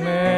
마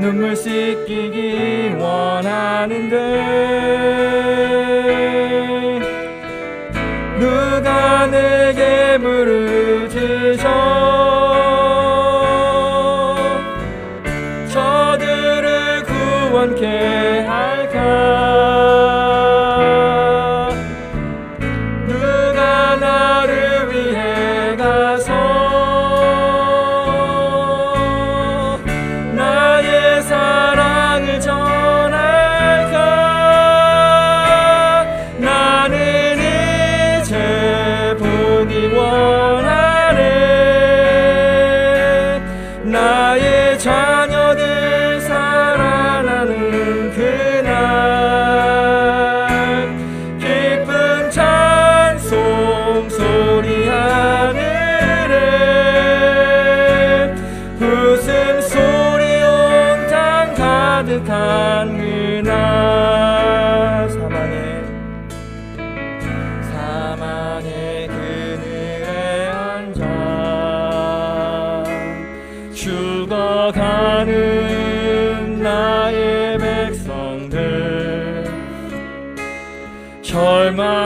눈물 씻기기 원하는데 누가 내게 부르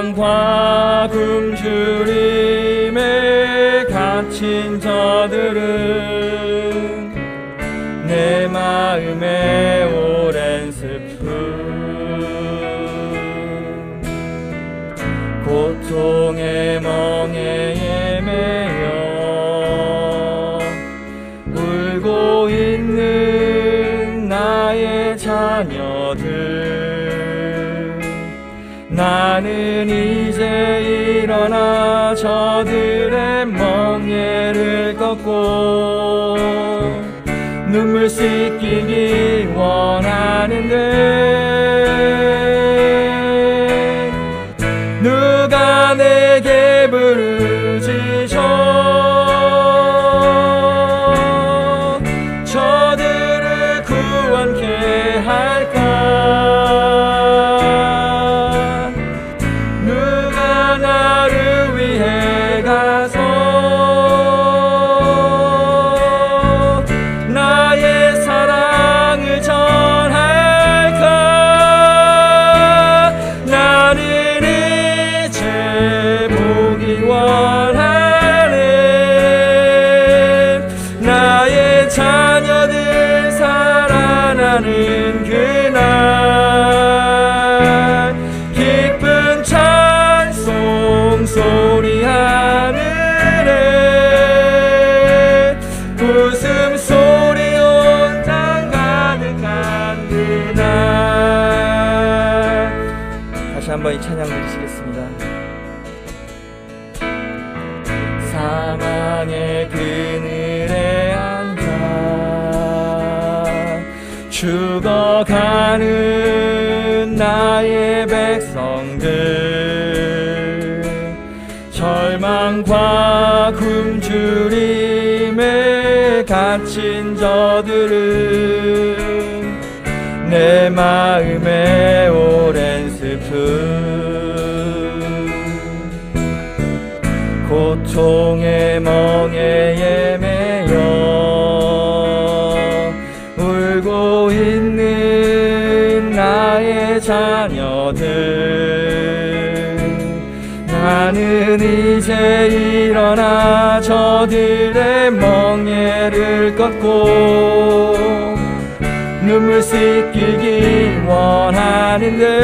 절망과 굶주림에 갇힌 저들은 내 마음에 나는 이제 일어나 저들의 멍에를 꺾고 눈물 씻기기 원하는데 자녀들 살아나는 그날 기쁜 찬송 소리 하늘에 웃음 소리 온땅 가득한 그날. 다시 한번 이 찬양 드리시겠습니다. 사망의 그 죽어가는 나의 백성들 절망과 굶주림에 갇힌 저들은 내 마음에 오랜 슬픔 고통의 멍에 매 자녀들 나는 이제 일어나 저들의 멍에를 꺾고 눈물 씻기기 원하는데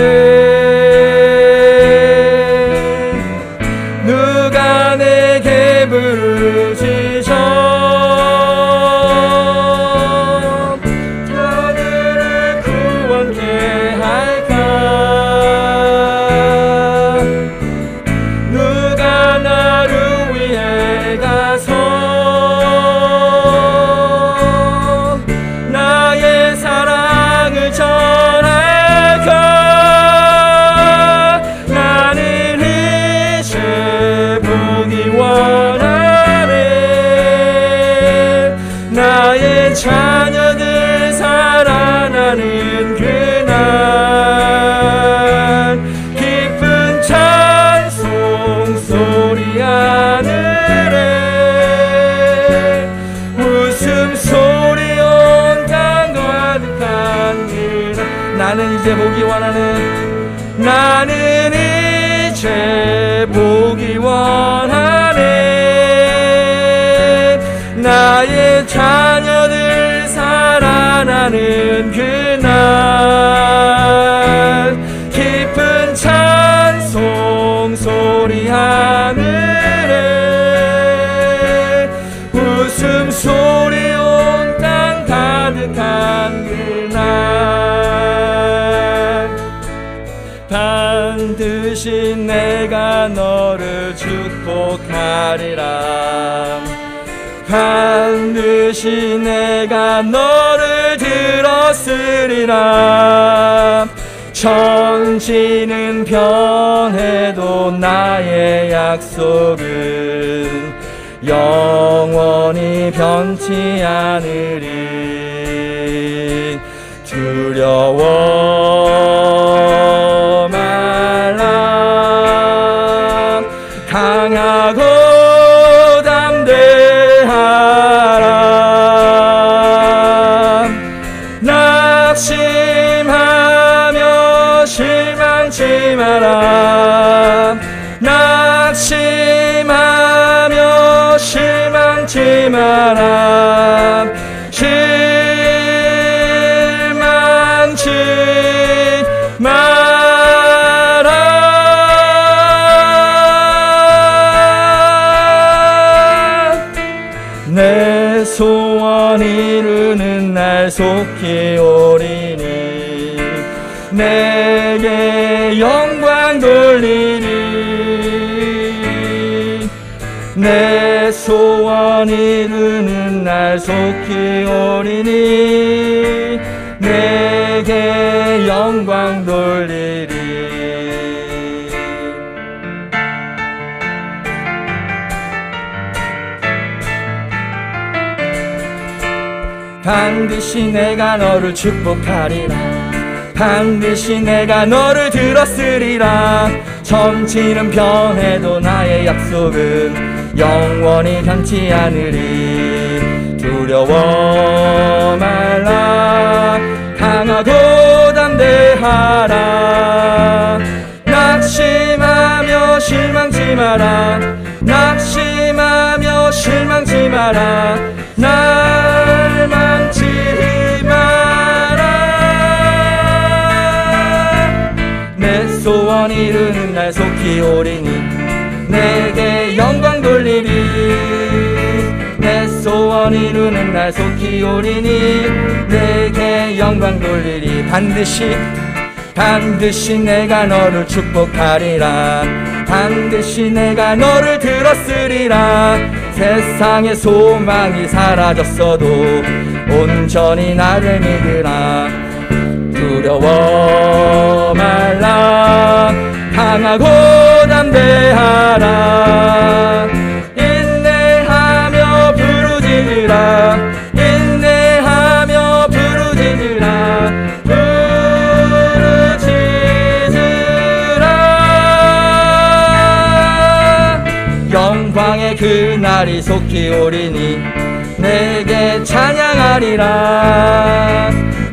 이제 보기 원하는 나는 이제 보기 원하네 반드시 내가 너를 축복하리라. 반드시 내가 너를 들었으리라. 천지는 변해도 나의 약속은 영원히 변치 않으리. 두려워 속히 오리니 내게 영광 돌리니 내 소원 이루는 날 속히 오리니 내게 영광 돌리리 반드시 내가 너를 축복하리라. 반드시 내가 너를 들었으리라. 천지는 변해도 나의 약속은 영원히 변치 않으리. 두려워 말라. 강하고 담대하라. 낙심하며 실망치 마라. 낙심하며 실망치 마라. 날 오리니 내게 영광 돌리리. 내 소원 이루는 날 속히 오리니 내게 영광 돌리리. 반드시 반드시 내가 너를 축복하리라. 반드시 내가 너를 들었으리라. 세상의 소망이 사라졌어도 온전히 나를 믿으라. 두려워 말라 강하고 담대하라. 인내하며 부르짖으라. 인내하며 부르짖으라. 부르짖으라. 영광의 그날이 속히 오리니 내게 찬양하리라.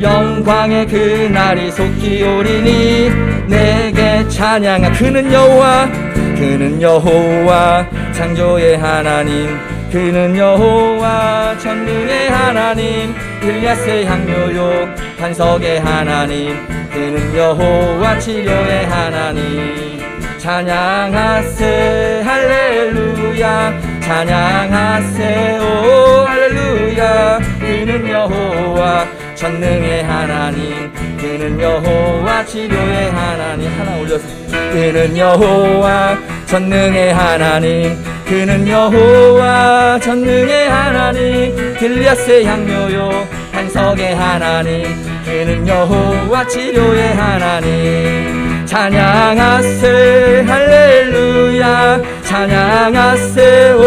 영광의 그날이 속히 오리니 내게 찬양하. 그는 여호와 그는 여호와 창조의 하나님. 그는 여호와 전능의 하나님. 일야스의 향료요 반석의 하나님. 그는 여호와 치료의 하나님. 찬양하세 할렐루야 찬양하세 오 할렐루야. 그는 여호와 전능의 하나님. 그는 여호와 치료의 하나님. 하나 올려서. 그는 여호와 전능의 하나님. 그는 여호와 전능의 하나님. 길리앗의 향료요 반석의 하나님. 그는 여호와 치료의 하나님 찬양하세 할렐루야. 찬양하세 오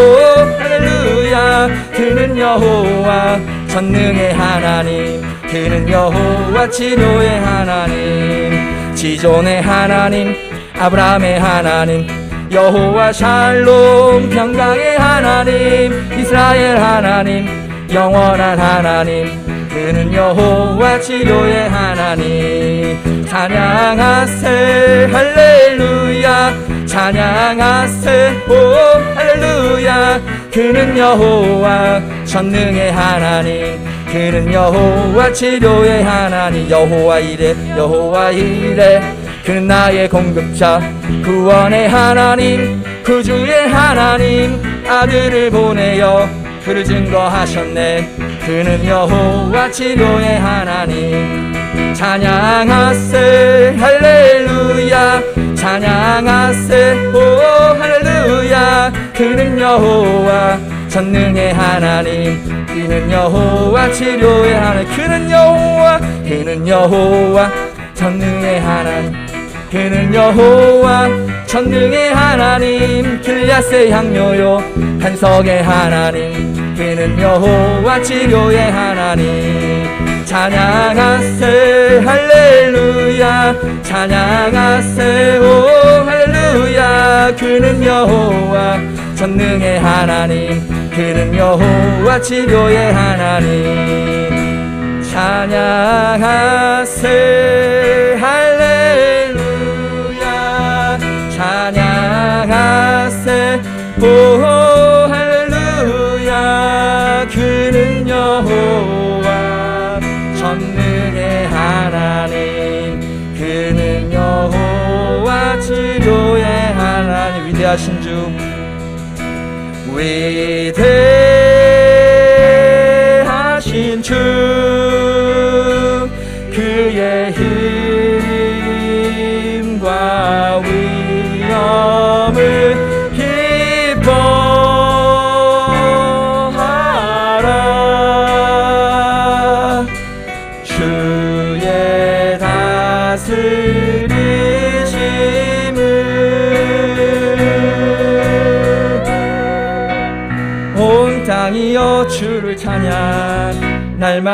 할렐루야. 그는 여호와 전능의 하나님. 그는 여호와 치료의 하나님. 지존의 하나님 아브라함의 하나님. 여호와 샬롬 평강의 하나님. 이스라엘 하나님 영원한 하나님 그는 여호와 치료의 하나님 찬양하세 할렐루야. 찬양하세 오 할렐루야. 그는 여호와 전능의 하나님 그는 여호와 치료의 하나님 여호와 이래 여호와 이래. 그는 나의 공급자 구원의 하나님 구주의 하나님. 아들을 보내어 그를 증거하셨네 그는 여호와 치료의 하나님. 찬양하세 할렐루야. 찬양하세 오 할렐루야. 그는 여호와 전능의 하나님. 그는 여호와 치료의 하나님. 그는 여호와 그는 여호와 전능의 하나님. 그는 여호와 전능의 하나님. 길야세 향료요 한석의 하나님 그는 여호와 치료의 하나님. 찬양하세 할렐루야. 찬양하세 오 할렐루야. 그는 여호와 전능의 하나님. 그는 여호와 치료의 하나님. 찬양하세 할렐루야. 찬양 위대하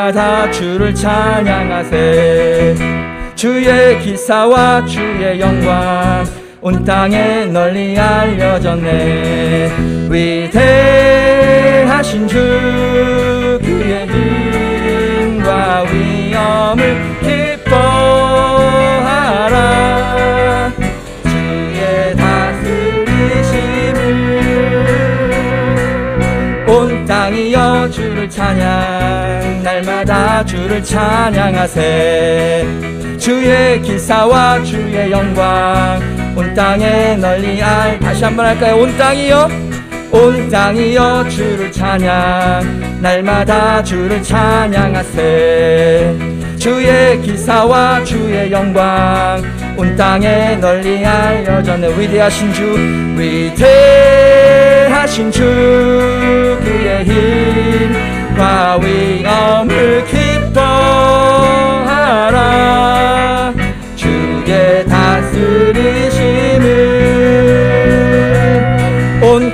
날마다 주를 찬양하세. 주의 기사와 주의 영광 온 땅에 널리 알려졌네. 위대하신 주 그의 힘과 위엄을 찬양 날마다 주를 찬양하세. 주의 기사와 주의 영광 온 땅에 널리 알. 다시 한번 할까요? 온 땅이여 온 땅이여 주를 찬양. 날마다 주를 찬양하세. 주의 기사와 주의 영광 온 땅에 널리 알려졌네 위대하신 주 위대하신 주 그의 힘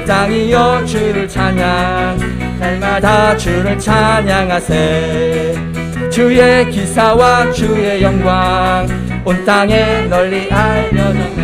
땅이여 주를 찬양 날마다 주를 찬양하세. 주의 기사와 주의 영광 온 땅에 널리 알려졌네